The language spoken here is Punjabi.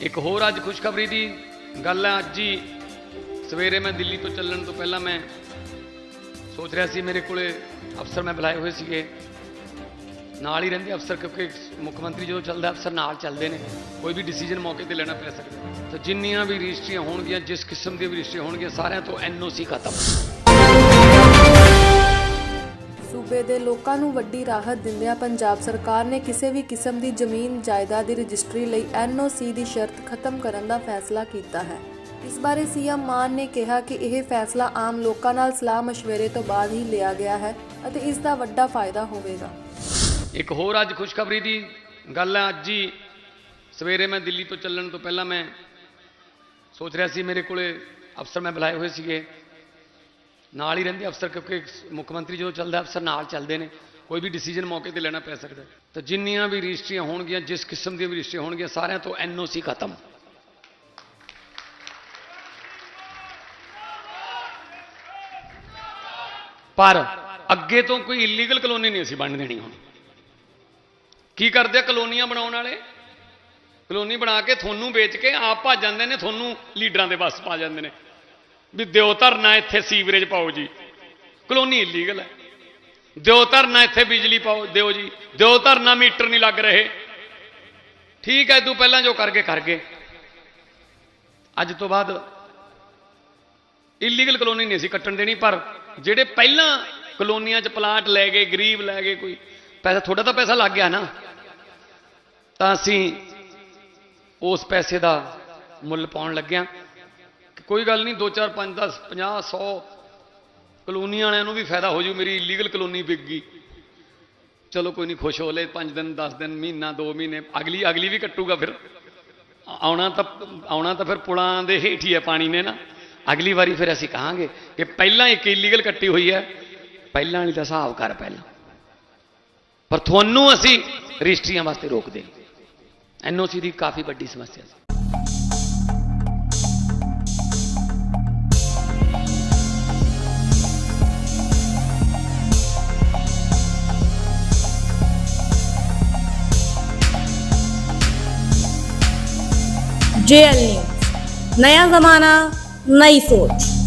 ਇੱਕ ਹੋਰ ਅੱਜ ਖੁਸ਼ਖਬਰੀ ਦੀ ਗੱਲ ਹੈ। ਅੱਜ ਹੀ ਸਵੇਰੇ ਮੈਂ ਦਿੱਲੀ ਤੋਂ ਚੱਲਣ ਤੋਂ ਪਹਿਲਾਂ ਮੈਂ ਸੋਚ ਰਿਹਾ ਸੀ, ਮੇਰੇ ਕੋਲੇ ਅਫਸਰ ਮੈਂ ਬੁਲਾਏ ਹੋਏ ਸੀਗੇ। ਨਾਲ ਹੀ ਰਹਿੰਦੇ ਅਫਸਰ, ਕਿਉਂਕਿ ਮੁੱਖ ਮੰਤਰੀ ਜਦੋਂ ਚੱਲਦਾ, ਅਫਸਰ ਨਾਲ ਚੱਲਦੇ ਨੇ। ਕੋਈ ਵੀ ਡਿਸੀਜਨ ਮੌਕੇ ਤੇ ਲੈਣਾ ਪੈ ਸਕਦਾ। ਤਾਂ ਜਿੰਨੀਆਂ ਵੀ ਰਜਿਸਟਰੀਆਂ ਹੋਣਗੀਆਂ, ਜਿਸ ਕਿਸਮ ਦੀਆਂ ਵੀ ਰਜਿਸਟਰੀਆਂ ਹੋਣਗੀਆਂ, ਸਾਰਿਆਂ ਤੋਂ ਐਨਓਸੀ ਖਤਮ। ਸੂਬੇ ਦੇ ਲੋਕਾਂ ਨੂੰ ਵੱਡੀ ਰਾਹਤ ਦਿੰਦਿਆਂ ਪੰਜਾਬ ਸਰਕਾਰ ਨੇ ਕਿਸੇ ਵੀ ਕਿਸਮ ਦੀ ਜ਼ਮੀਨ ਜਾਇਦਾਦ ਦੀ ਰਜਿਸਟਰੀ ਲਈ ਐਨਓਸੀ ਦੀ ਸ਼ਰਤ ਖਤਮ ਕਰਨ ਦਾ ਫੈਸਲਾ ਕੀਤਾ ਹੈ। ਇਸ ਬਾਰੇ ਸੀਐਮ ਮਾਨ ਨੇ ਕਿਹਾ ਕਿ ਇਹ ਫੈਸਲਾ ਆਮ ਲੋਕਾਂ ਨਾਲ ਸਲਾਹ ਮਸ਼ਵਰੇ ਤੋਂ ਬਾਅਦ ਹੀ ਲਿਆ ਗਿਆ ਹੈ ਅਤੇ ਇਸ ਦਾ ਵੱਡਾ ਫਾਇਦਾ ਹੋਵੇਗਾ। ਇੱਕ ਹੋਰ ਅੱਜ ਖੁਸ਼ਖਬਰੀ ਦੀ ਗੱਲ ਹੈ। ਅੱਜ ਹੀ ਸਵੇਰੇ ਮੈਂ ਦਿੱਲੀ ਤੋਂ ਚੱਲਣ ਤੋਂ ਪਹਿਲਾਂ ਮੈਂ ਸੋਚ ਰਿਹਾ ਸੀ, ਮੇਰੇ ਕੋਲੇ ਅਫਸਰ ਮੈਂ ਬੁਲਾਏ ਹੋਏ ਸੀਗੇ। ਨਾਲ ਹੀ ਰਹਿੰਦੇ ਅਫਸਰ, ਕਿਉਂਕਿ ਮੁੱਖ ਮੰਤਰੀ ਜਦੋਂ ਚੱਲਦਾ ਅਫਸਰ ਨਾਲ ਚੱਲਦੇ ਨੇ। ਕੋਈ ਵੀ ਡਿਸੀਜਨ ਮੌਕੇ ਤੇ ਲੈਣਾ ਪੈ ਸਕਦਾ ਤਾਂ ਜਿੰਨੀਆਂ ਵੀ ਰਜਿਸਟਰੀਆਂ ਹੋਣਗੀਆਂ, ਜਿਸ ਕਿਸਮ ਦੀਆਂ ਵੀ ਰਜਿਸਟਰੀਆਂ ਹੋਣਗੀਆਂ, ਸਾਰਿਆਂ ਤੋਂ ਐਨਓਸੀ ਖਤਮ। ਪਰ ਅੱਗੇ ਤੋਂ ਕੋਈ ਇਲੀਗਲ ਕਲੋਨੀ ਨਹੀਂ ਅਸੀਂ ਬਣ ਦੇਣੀ ਹੁਣ। ਕੀ ਕਰਦੇ ਆ ਕਲੋਨੀਆਂ ਬਣਾਉਣ ਵਾਲੇ? ਕਲੋਨੀ ਬਣਾ ਕੇ ਤੁਹਾਨੂੰ ਵੇਚ ਕੇ ਆਪ ਭੱਜ ਜਾਂਦੇ ਨੇ, ਤੁਹਾਨੂੰ ਲੀਡਰਾਂ ਦੇ ਵੱਸ ਪਾ ਜਾਂਦੇ ਨੇ। ਵੀ ਦਿਓ ਧਰਨਾ ਇੱਥੇ ਸੀਵਰੇਜ ਪਾਓ ਜੀ। ਕਲੋਨੀ ਇਲੀਗਲ ਹੈ। ਦਿਓ ਧਰਨਾ ਇੱਥੇ ਬਿਜਲੀ ਪਾਓ, ਦਿਓ ਜੀ। ਦਿਓ ਧਰਨਾ ਮੀਟਰ ਨਹੀਂ ਲੱਗ ਰਹੇ। ਠੀਕ ਹੈ, ਤੂੰ ਪਹਿਲਾਂ ਜੋ ਕਰਕੇ ਕਰ ਗਏ। ਅੱਜ ਤੋਂ ਬਾਅਦ ਇਲੀਗਲ ਕਲੋਨੀ ਨਹੀਂ ਸੀ ਕੱਟਣ ਦੇਣੀ, ਪਰ ਜਿਹੜੇ ਪਹਿਲਾਂ ਕਲੋਨੀਆਂ 'ਚ ਪਲਾਟ ਲੈ ਗਏ, ਗਰੀਬ ਲੈ ਗਏ ਕੋਈ, ਪੈਸਾ ਥੋੜਾ ਤਾਂ ਪੈਸਾ ਲੱਗ ਗਿਆ ਨਾ। ਤਾਂ ਅਸੀਂ ਉਸ ਪੈਸੇ ਦਾ ਮੁੱਲ ਪਾਉਣ ਲੱਗਿਆ। ਕੋਈ ਗੱਲ ਨਹੀਂ 2 4 5 10 50 100 ਕਲੋਨੀ ਵਾਲਿਆਂ ਨੂੰ ਵੀ ਫਾਇਦਾ ਹੋ ਜੂ, ਮੇਰੀ ਇਲੀਗਲ ਕਲੋਨੀ ਵਿਕ ਗਈ। ਚਲੋ ਕੋਈ ਨਹੀਂ, ਖੁਸ਼ ਹੋ ਲੈ 5 ਦਿਨ 10 ਦਿਨ, ਮਹੀਨਾ 2 ਮਹੀਨੇ, ਅਗਲੀ ਅਗਲੀ ਵੀ ਕੱਟੂਗਾ ਫਿਰ। ਆਉਣਾ ਤਾਂ ਆਉਣਾ ਤਾਂ ਫਿਰ ਪੁਲਾਂ ਦੇ ਹੇਠ ਹੀ ਹੈ ਪਾਣੀ ਨੇ ਨਾ। ਅਗਲੀ ਵਾਰੀ ਫਿਰ ਅਸੀਂ ਕਹਾਂਗੇ ਕਿ ਪਹਿਲਾਂ ਇੱਕ ਇਲੀਗਲ ਕੱਟੀ ਹੋਈ ਹੈ, ਪਹਿਲਾਂ ਵਾਲੀ ਦਾ ਹਿਸਾਬ ਕਰ ਪਹਿਲਾਂ। ਪਰ ਤੁਹਾਨੂੰ ਅਸੀਂ ਰਜਿਸਟਰੀਆਂ ਵਾਸਤੇ ਰੋਕਦੇ ਐਨਓਸੀ ਦੀ ਕਾਫੀ ਵੱਡੀ ਸਮੱਸਿਆ ਸੀ। जेएल न्यूज नया जमाना नई सोच